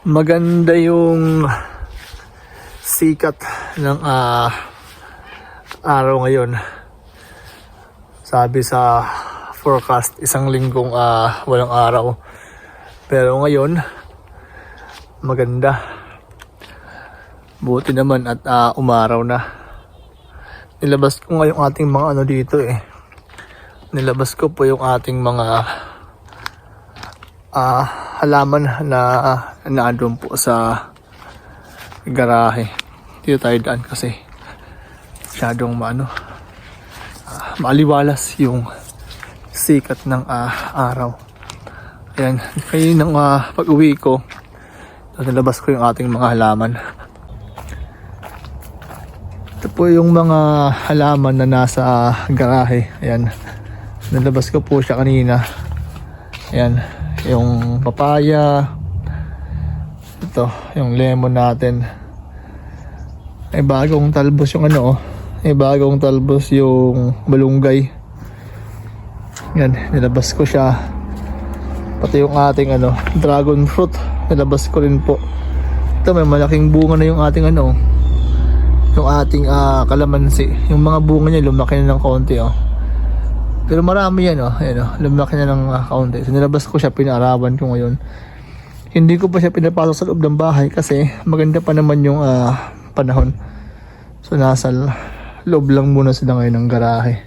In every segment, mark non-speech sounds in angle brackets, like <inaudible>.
maganda yung sikat ng ah, araw ngayon. Sabi sa forecast, isang linggong ah, walang araw. Pero ngayon, maganda. Buti naman at ah, umaraw na. Nilabas ko nga yung ating mga ano dito eh. Nilabas ko po yung ating mga ah halaman na naandun po sa garahe. Dito tayo daan kasi masyadong maano ah, maaliwalas yung sikat ng ah, araw. Ayan, kayo nang ah, pag-uwi ko, nilabas ko yung ating mga halaman. Ito po yung mga halaman na nasa ah, garahe. Ayan, nilabas ko po siya kanina. Ayan, yung papaya. Ito, yung lemon natin. May bagong talbos yung ano, oh. May bagong talbos yung malunggay. Yan, nilabas ko siya. Pati yung ating ano, dragon fruit, nilabas ko rin po. Ito, may malaking bunga na yung ating ano, yung ating ah, kalamansi. Yung mga bunga niya lumaki na ng konti, oh. Pero marami yan, oh. Ayan, oh. Lumaki na ng uh, kaunti. So, nilabas ko siya, pinaarawan ko ngayon. Hindi ko pa siya pinapasok sa loob ng bahay kasi maganda pa naman yung ah, panahon. So, nasa loob lang muna sila ngayon ng garahe.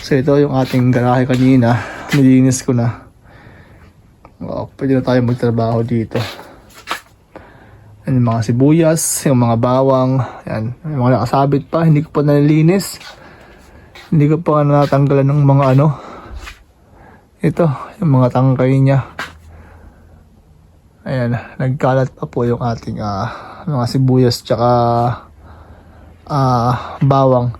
So, ito yung ating garahe kanina. Nilinis ko na. Oh, pwede na tayo magtrabaho dito. Yan, yung mga sibuyas, yung mga bawang, yan, yung mga nakasabit pa, hindi ko pa nalilinis. Hindi ko pa natanggalan ng mga ano. Ito, yung mga tangkay niya. Ayan, nagkalat pa po yung ating ah, mga sibuyas tsaka ah, bawang.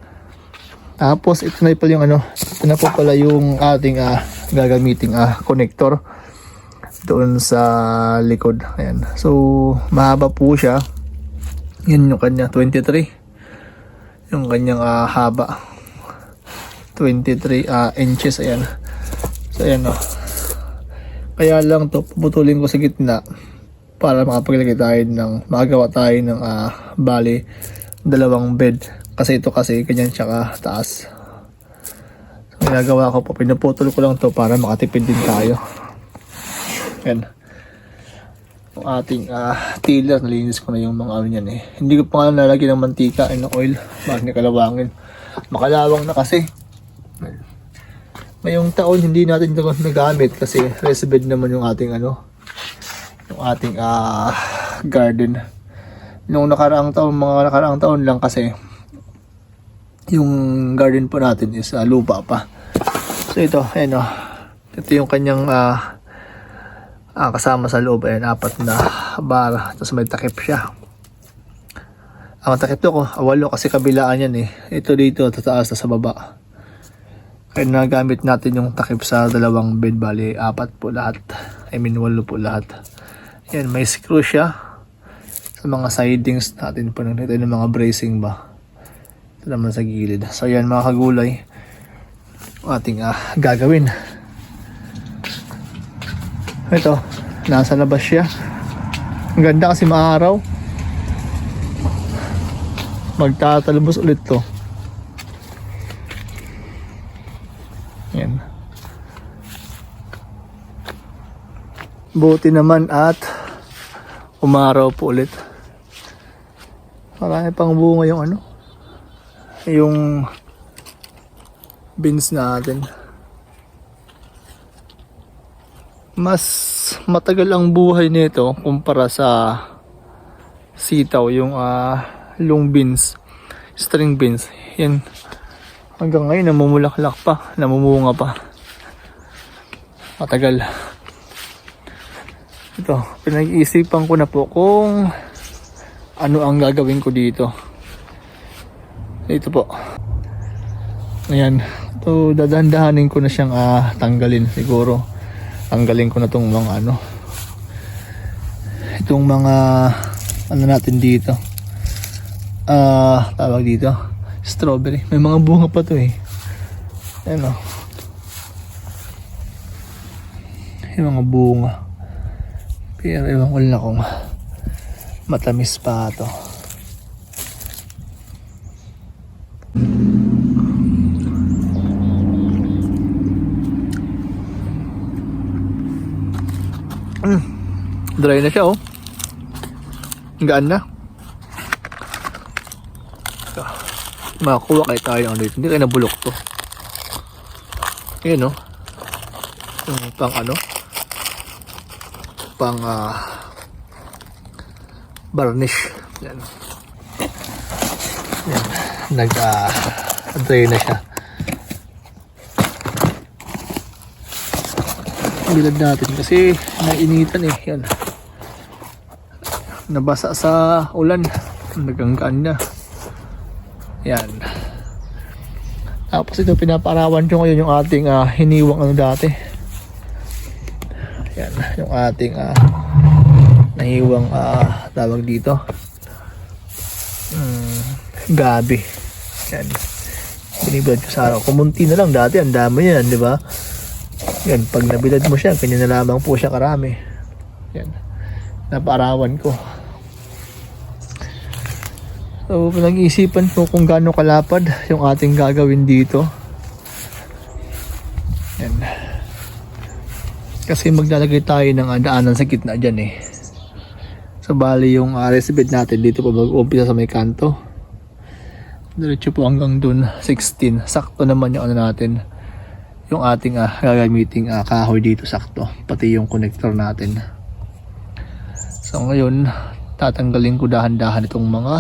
Tapos ito na pala yung ano, ito na po pala yung ating ah, gagamiting ah, connector doon sa likod. Ayan. So, mahaba po siya. Yan yung kanya, 23. Yung kanyang ah, haba. 23 ah, inches. Ayan. So, ayan o. Kaya lang to, puputulin ko sa gitna para makapaglagay tayo ng, makagawa tayo ng ah, bali, dalawang bed. Kasi ito kasi, ganyan tsaka taas. So, ginagawa ko po, pinuputol ko lang to para makatipid din tayo. Yan. Yung ating ah, tiller, nalinis ko na yung mga ano yan eh. Hindi ko pa nga nalagyan ng mantika and oil. Bakit nakalawangin. Makalawang na kasi. Ngayong taon hindi natin ito nagamit kasi rest bed naman yung ating ano yung ating ah, garden. Nung nakaraang taon, mga nakaraang taon lang kasi yung garden po natin is ah, lupa pa. So ito, ayan o. Ito yung kanyang ah, ah, kasama sa loob ayan, apat na bar. Tapos may takip siya. Ang takip to ko, awalo kasi kabilaan yan eh. Ito dito, tataas na sa baba. Kaya nagamit natin yung takip sa dalawang bed bali, apat po lahat. I mean, walo po lahat. Yan, may screw siya sa mga sidings natin po. Ito yung mga bracing ba. Ito naman sa gilid. So yan mga kagulay, ating ah, gagawin. Ito, nasa labas siya. Ang ganda kasi maaraw. Magtatalbos ulit to. Yan. Buti naman at umaraw po ulit. Marami pang bunga yung ano. Yung beans natin. Mas matagal ang buhay nito kumpara sa sitaw, yung ah, long beans, string beans. Yan. Hanggang ngayon namumulaklak pa, namumunga pa. Matagal. Ito, pinag-iisipan ko na po kung ano ang gagawin ko dito. Ito po. Ayan. Ito, dadandahanin ko na siyang ah, tanggalin siguro. Tanggalin ko na tong mga ano. Itong mga ano natin dito. Ah, tawag dito. Strawberry. May mga bunga pa to eh. Ayan o. Yung mga bunga. Pero ewan ko lang kung matamis pa to. Mm. Dry na siya oh. Gaan na. Makakuha kayo tayo ng dito. Hindi kayo nabulok to. Ayan oh. Yung pang ano. Pang ah varnish. Yan. Yan. Nag ah, dry na siya. Bilad natin kasi nainitan eh. Yan. Nabasa sa ulan. Naganggaan na. Yan. Tapos ito pinaparawan ko ngayon yung ating ah, hiniwang ano dati. Yan, yung ating ah, nahiwang ah, tawag dito. Mm, gabi. Yan. Binibilad ko sa araw. Kumunti na lang dati, ang dami yan, di ba? Yan, pag nabilad mo siya, kanya na lamang po siya karami. Yan. Naparawan ko. So, pinag-iisipan ko kung gaano kalapad yung ating gagawin dito. Yan. Kasi maglalagay tayo ng ah, daanan sa gitna dyan eh. So, bali yung uh, bed natin dito po mag-umpisa sa may kanto. Diretso po hanggang dun, 16. Sakto naman yung ano natin. Yung ating uh, gagamiting ah, kahoy dito sakto. Pati yung connector natin. So, ngayon, tatanggalin ko dahan-dahan itong mga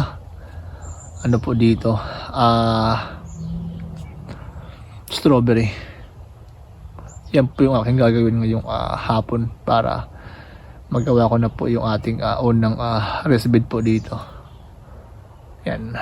ano po dito ah strawberry yan po yung aking gagawin ngayong ah, hapon para magawa ko na po yung ating uh, unang uh, bed po dito. Yan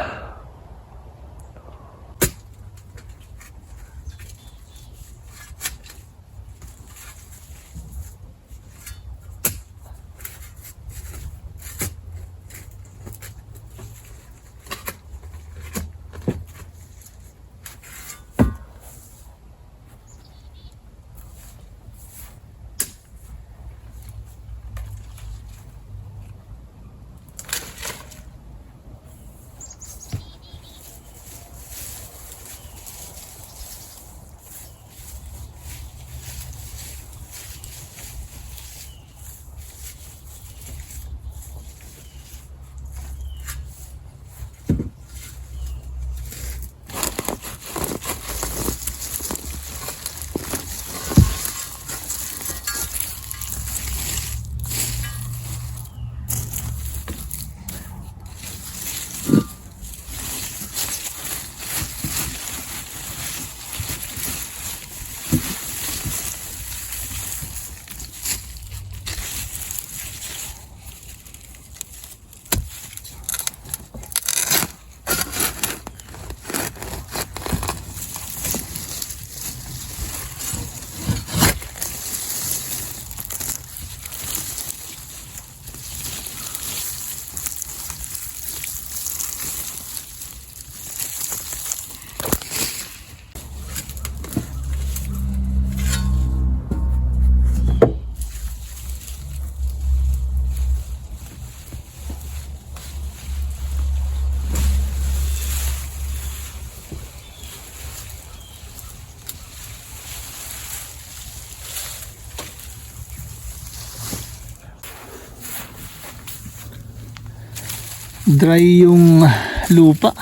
dry yung lupa.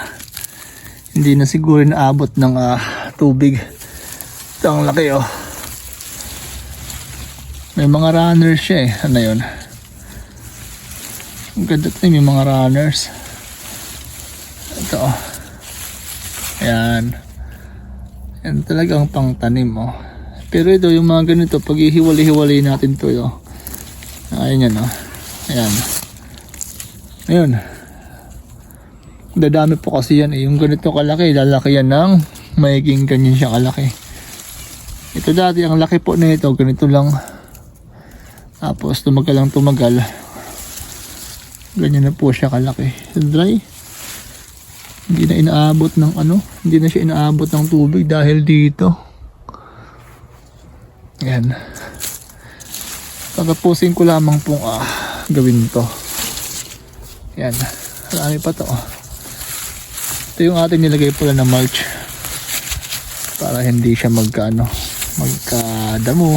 Hindi na siguro naabot ng ah, tubig. Ito ang laki oh. May mga runners siya eh. Ano yun? Ang ganda ito may mga runners. Ito oh. Ayan. Yan talagang pang tanim oh. Pero ito yung mga ganito pag ihiwalay-hiwalay natin to oh. Ayan yan oh. Ayan. Ayun Dadami po kasi yan eh. Yung ganito kalaki, lalaki yan ng magiging ganyan siya kalaki. Ito dati, ang laki po na ito, ganito lang. Tapos tumagal lang tumagal. Ganyan na po siya kalaki. Dry. Hindi na inaabot ng ano, hindi na siya inaabot ng tubig dahil dito. Yan. Tatapusin ko lamang pong ah, gawin to. Yan. Marami pa to. Ito yung ating nilagay pala na mulch. Para hindi siya magkaano, magkadamo.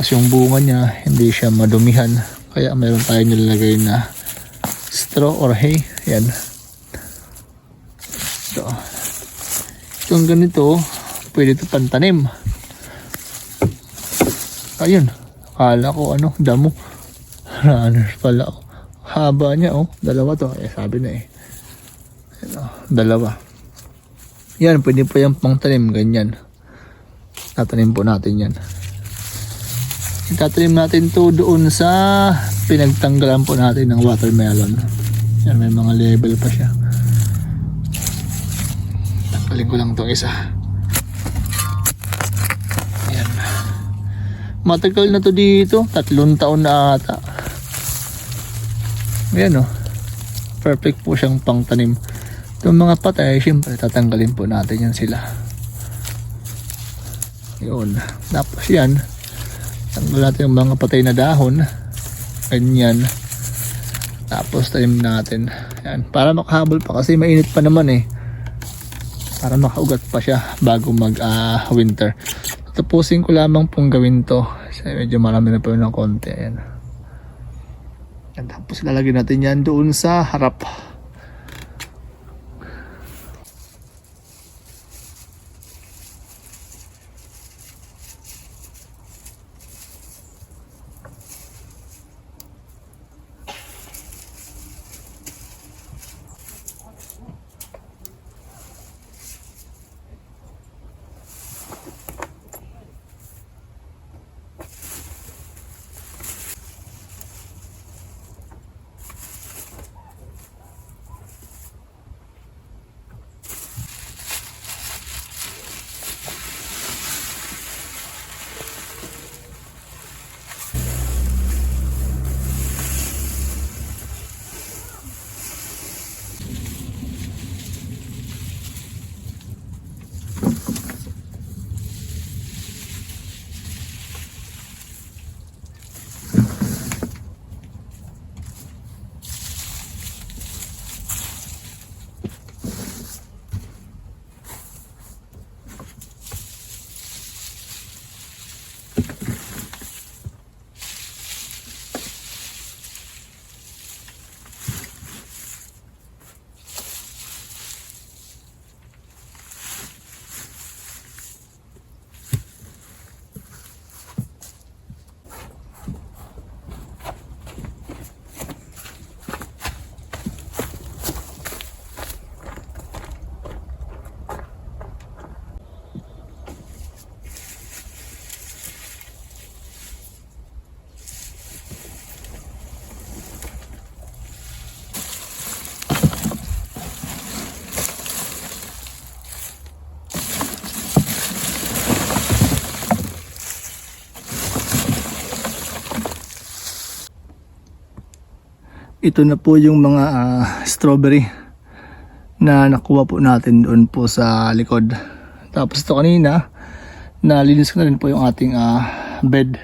Kasi yung bunga niya, hindi siya madumihan. Kaya mayroon tayong nilalagay na straw or hay. Yan. Ito. Itong ganito, pwede ito pantanim. Ayun. Akala ko ano, damo. <laughs> Runners pala. Haba niya oh. Dalawa to. Eh, sabi na eh. Ayan, oh, dalawa. Yan, pwede po yung pangtanim. Ganyan. Tatanim po natin yan. Itatanim natin to doon sa pinagtanggalan po natin ng watermelon. Yan, may mga level pa siya. Tanggalin ko lang itong isa. Yan. Matagal na to dito. Tatlong taon na ata. Ayan o. Perfect po siyang pangtanim. Itong mga patay, syempre tatanggalin po natin yan sila. Yun. Tapos yan, tanggal natin yung mga patay na dahon. Ganyan. Tapos tanim natin. Yan. Para makahabol pa kasi mainit pa naman eh. Para makaugat pa siya bago mag ah, winter. Tapusin ko lamang pong gawin to. Kasi medyo marami na pa yun ng konti. Ayan. Yan, tapos lalagyan natin yan doon sa harap. Ito na po yung mga ah, strawberry na nakuha po natin doon po sa likod. Tapos ito kanina, nalinis ko na rin po yung ating ah, bed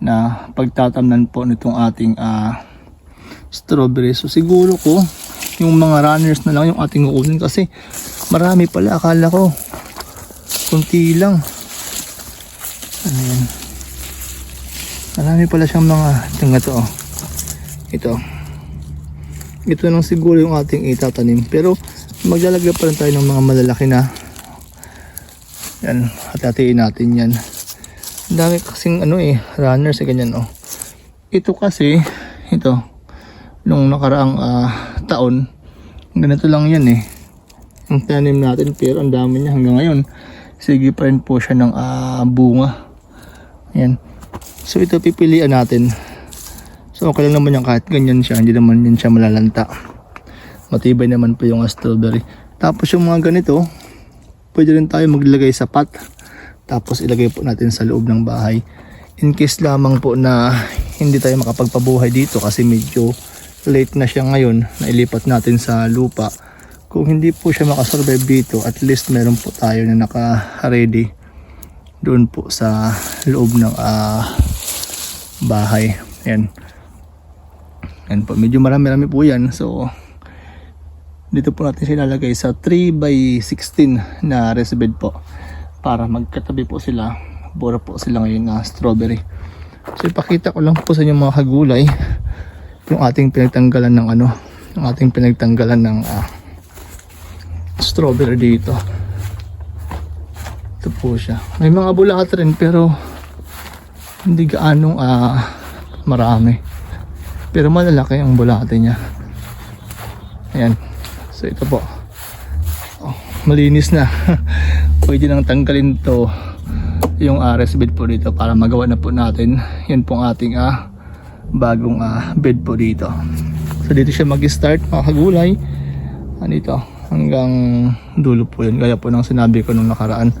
na pagtatamnan po nitong ating ah, strawberry. So siguro ko, yung mga runners na lang yung ating kukunin kasi marami pala akala ko. Kunti lang. Ano yan? Marami pala siyang mga, ito nga to oh. Ito ito lang siguro yung ating itatanim. Pero maglalagay pa rin tayo ng mga malalaki na yan hati-hatiin natin yan. Dami kasing ano eh runners eh ganyan oh. Ito kasi ito nung nakaraang ah, taon ganito lang yan eh. Ang tanim natin pero ang dami niya hanggang ngayon. Sige pa rin po siya ng ah, bunga. Yan so ito pipilian natin okay lang naman yan kahit ganyan siya, hindi naman yan siya malalanta. Matibay naman po yung strawberry. Tapos yung mga ganito, pwede rin tayo maglagay sa pot. Tapos ilagay po natin sa loob ng bahay. In case lamang po na hindi tayo makapagpabuhay dito kasi medyo late na siya ngayon na ilipat natin sa lupa. Kung hindi po siya makasurvive dito, at least meron po tayo na naka-ready doon po sa loob ng ah, bahay. Ayan. Ayan po, medyo marami-rami po yan. So, dito po natin sila lalagay sa 3 by 16 na rest bed po. Para magkatabi po sila. Puro po sila ngayon na strawberry. So, ipakita ko lang po sa inyo mga kagulay yung ating pinagtanggalan ng ano, yung ating pinagtanggalan ng ah, strawberry dito. Ito po siya. May mga bulakat rin pero hindi gaanong ah, marami. Pero malalaki ang bulate niya. Ayan. So ito po. Oh, malinis na. <laughs> Pwede nang tanggalin to yung RS bed po dito para magawa na po natin. Yan pong ating ah, bagong ah, bed po dito. So dito siya mag-start mga kagulay. Anito hanggang dulo po yun. Gaya po ng sinabi ko nung nakaraan.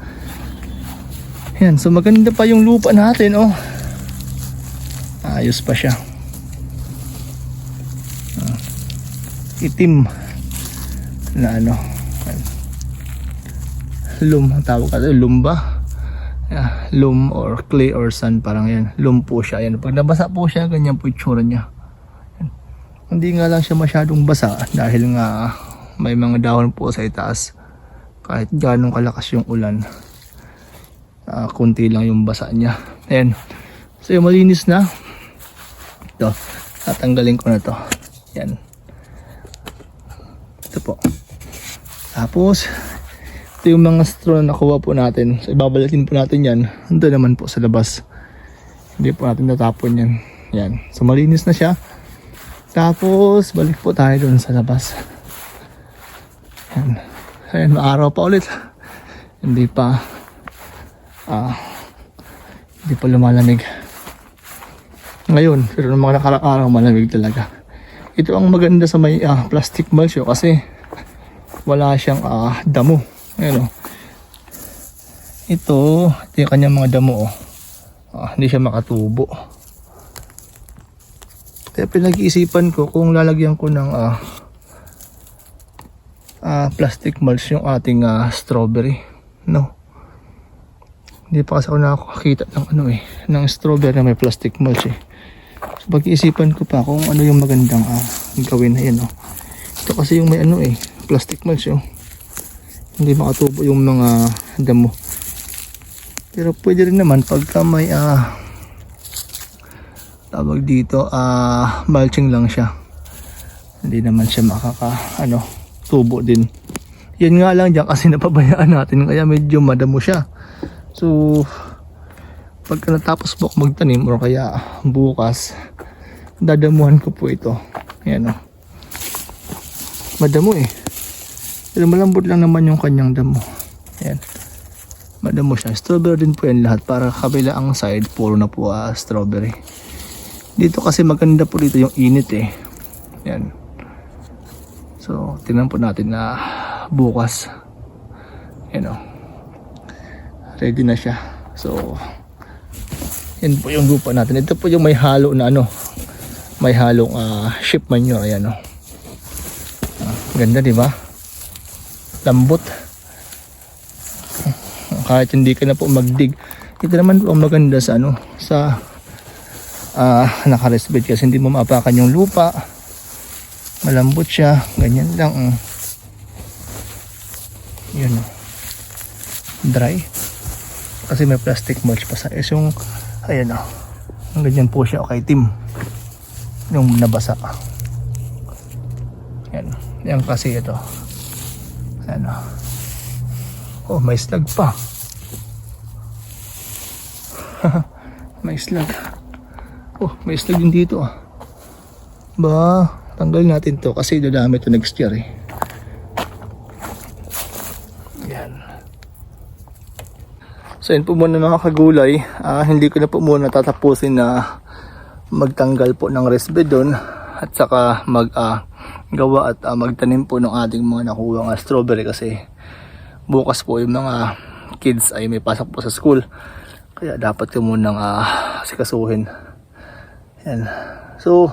Yan, so maganda pa yung lupa natin, oh. Ayos pa siya. Ah, itim na ano. Ang tawag ka loam ba? Yeah, loam or clay or sand, parang yan. Loam po siya. Yan. Pag nabasa po siya, ganyan po yung tsura niya. Hindi nga lang siya masyadong basa dahil nga may mga dahon po sa itaas. Kahit ganong kalakas yung ulan ah kunti lang yung basa niya. Ayan. So yung malinis na. Ito. Tatanggalin ko na to. Yan. Ito po. Tapos, ito yung mga straw na nakuha po natin. So ibabalitin po natin yan. Ando naman po sa labas. Hindi po natin natapon yan. Yan. So malinis na siya. Tapos, balik po tayo doon sa labas. Yan. Ayan, maaraw pa ulit. Hindi pa ah, hindi pa lumalamig. Ngayon, pero nung mga nakarang araw malamig talaga. Ito ang maganda sa may ah, plastic mulch oh, kasi wala siyang ah, damo. Ayan oh. Ito, ito yung kanyang mga damo oh. Ah, hindi siya makatubo. Kaya pinag-iisipan ko kung lalagyan ko ng ah, ah, plastic mulch yung ating ah, strawberry. No. Hindi pa kasi ako nakakakita ng ano eh, ng strawberry na may plastic mulch eh. Pag-iisipan ko pa kung ano yung magandang ah, gawin. Ayan oh. Ito kasi yung may ano eh, plastic mulch oh. Hindi makatubo yung mga damo. Pero pwede rin naman pagka may ah, tawag dito, ah, mulching lang siya. Hindi naman siya makaka, ano, tubo din. Yan nga lang dyan kasi <laughs> napabayaan natin kaya medyo madamo siya. So, pagka natapos po magtanim or kaya bukas, dadamuhan ko po ito. Ayan o. Madamo eh. Pero malambot lang naman yung kanyang damo. Ayan. Madamo siya. Strawberry din po yan lahat. Para kabila ang side, puro na po ah, strawberry. Dito kasi maganda po dito yung init eh. Ayan. So, tingnan po natin na bukas. Ayan o ready na siya so yan po yung lupa natin ito po yung may halo na ano may halong uh, ship manure ayan oh. Ah, ganda di ba? Lambot. Kahit hindi ka na po magdig. Ito naman po maganda sa ano sa uh, naka-rest bed kasi hindi mo maapakan yung lupa. Malambot siya. Ganyan lang oh. yun oh. dry. Kasi may plastic mulch pa sa is yung ayan o ang ganyan po siya okay team yung nabasa. Yan. Yan kasi ito. Ayan o oh may slag pa. <laughs> May slag oh may slag din dito ah. Ba tanggalin natin to kasi dadami to next year eh. Yan. So yun po muna mga kagulay, Ah, hindi ko na po muna tatapusin na magtanggal po ng resbedon at saka mag ah, gawa at ah, magtanim po ng ating mga nakuha nga strawberry kasi bukas po yung mga kids ay may pasok po sa school. Kaya dapat ko munang ah, sikasuhin yan. So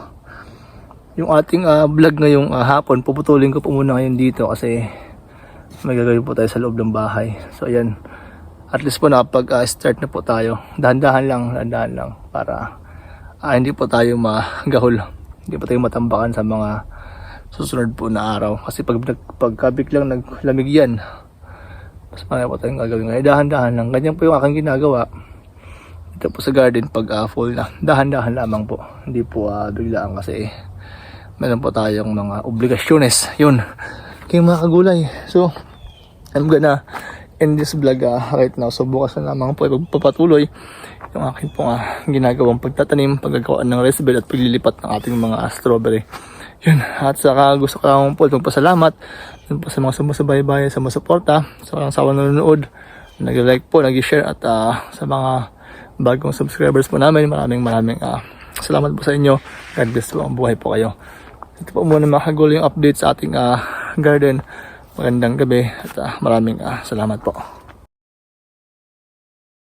yung ating ah, vlog ngayong ah, hapon puputulin ko po muna ngayon dito kasi may gagawin po tayo sa loob ng bahay. So ayan. At least po nakapag-start na po tayo. Dahan-dahan lang, dahan-dahan lang para ah, hindi po tayo magahol. Hindi po tayo matambakan sa mga susunod po na araw. Kasi pag pagka biglang naglamig yan, mas marami po tayong gagawin. Kaya dahan-dahan lang. Ganyan po yung aking ginagawa. Ito po sa garden pag ah, full na. Dahan-dahan lamang po. Hindi po ah, biglaan kasi meron po tayong mga obligasyones. Yun. Kaya mga kagulay. So, I'm gonna end this vlog ah, right now. So, bukas na lamang po ipagpapatuloy yung aking po ah, ginagawang pagtatanim, paggagawa ng rice at paglilipat ng ating mga strawberry. Yun. At saka gusto ko lang po magpasalamat dun po sa mga sumusubaybay, sa mga suporta, sa mga sawa nanonood, nag-like po, nag-share at ah, sa mga bagong subscribers po namin, maraming maraming ah, salamat po sa inyo. God bless po ang buhay po kayo. Ito po muna mga yung update sa ating ah, garden. Magandang gabi at ah, maraming ah, salamat po.